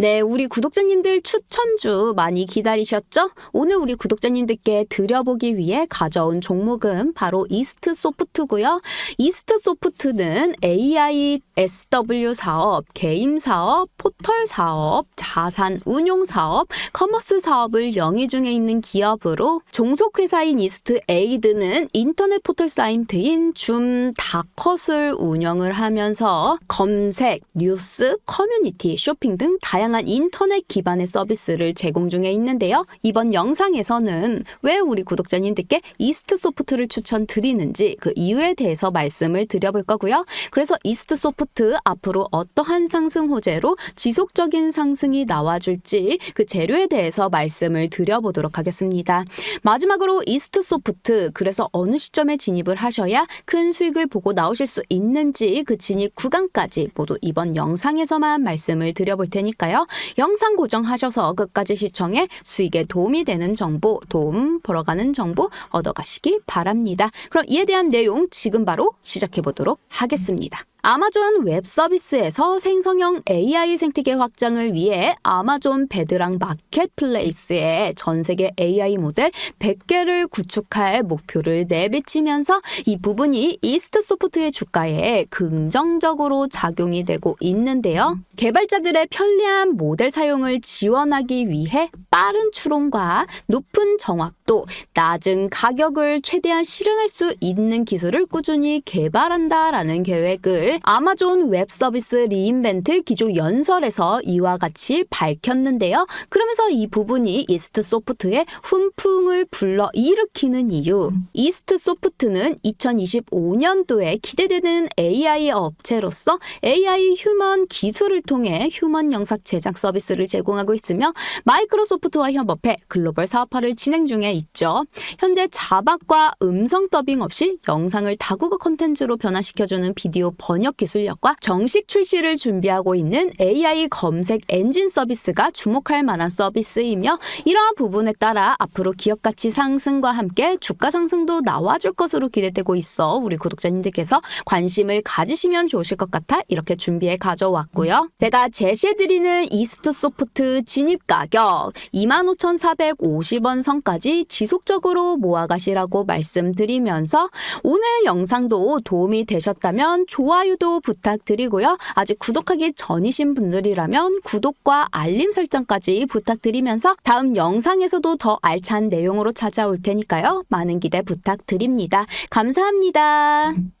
네, 우리 구독자님들 추천주 많이 기다리셨죠? 오늘 우리 구독자님들께 드려보기 위해 가져온 종목은 바로 이스트 소프트고요. 이스트 소프트는 AI, SW 사업, 게임 사업, 포털 사업, 자산 운용 사업, 커머스 사업을 영위 중에 있는 기업으로 종속회사인 이스트 에이드는 인터넷 포털 사이트인 줌 다컷을 운영을 하면서 검색, 뉴스, 커뮤니티, 쇼핑 등 다양한 인터넷 기반의 서비스를 제공 중에 있는데요. 이번 영상에서는 왜 우리 구독자님들께 이스트 소프트를 추천드리는지 그 이유에 대해서 말씀을 드려볼 거고요. 그래서 이스트 소프트 앞으로 어떠한 상승 호재로 지속적인 상승이 나와줄지 그 재료에 대해서 말씀을 드려보도록 하겠습니다. 마지막으로 이스트 소프트 그래서 어느 시점에 진입을 하셔야 큰 수익을 보고 나오실 수 있는지 그 진입 구간까지 모두 이번 영상에서만 말씀을 드려볼 테니까요. 영상 고정하셔서 끝까지 시청해 수익에 도움이 되는 정보, 도움 벌어가는 정보 얻어가시기 바랍니다. 그럼 이에 대한 내용 지금 바로 시작해 보도록 하겠습니다. 아마존 웹 서비스에서 생성형 AI 생태계 확장을 위해 아마존 베드랑 마켓플레이스에 전 세계 AI 모델 100개를 구축할 목표를 내비치면서 이 부분이 이스트 소프트의 주가에 긍정적으로 작용이 되고 있는데요. 개발자들의 편리한 모델 사용을 지원하기 위해 빠른 추론과 높은 정확도, 낮은 가격을 최대한 실현할 수 있는 기술을 꾸준히 개발한다라는 계획을 아마존 웹 서비스 리인벤트 기조 연설에서 이와 같이 밝혔는데요. 그러면서 이 부분이 이스트 소프트의 훈풍을 불러 일으키는 이유. 이스트 소프트는 2025년도에 기대되는 AI 업체로서 AI 휴먼 기술을 통해 휴먼 영상 제작 서비스를 제공하고 있으며 마이크로소프트와 협업해 글로벌 사업화를 진행 중에 있죠. 현재 자막과 음성 더빙 없이 영상을 다국어 컨텐츠로 변화시켜주는 비디오 번역 기술력과 정식 출시를 준비하고 있는 AI 검색 엔진 서비스가 주목할 만한 서비스이며 이러한 부분에 따라 앞으로 기업 가치 상승과 함께 주가 상승도 나와줄 것으로 기대되고 있어 우리 구독자님들께서 관심을 가지시면 좋으실 것 같아 이렇게 준비해 가져왔고요. 제가 제시해드리는 이스트 소프트 진입 가격 25,450원 선까지 지속적으로 모아가시라고 말씀드리면서 오늘 영상도 도움이 되셨다면 좋아요도 부탁드리고요. 아직 구독하기 전이신 분들이라면 구독과 알림 설정까지 부탁드리면서 다음 영상에서도 더 알찬 내용으로 찾아올 테니까요. 많은 기대 부탁드립니다. 감사합니다.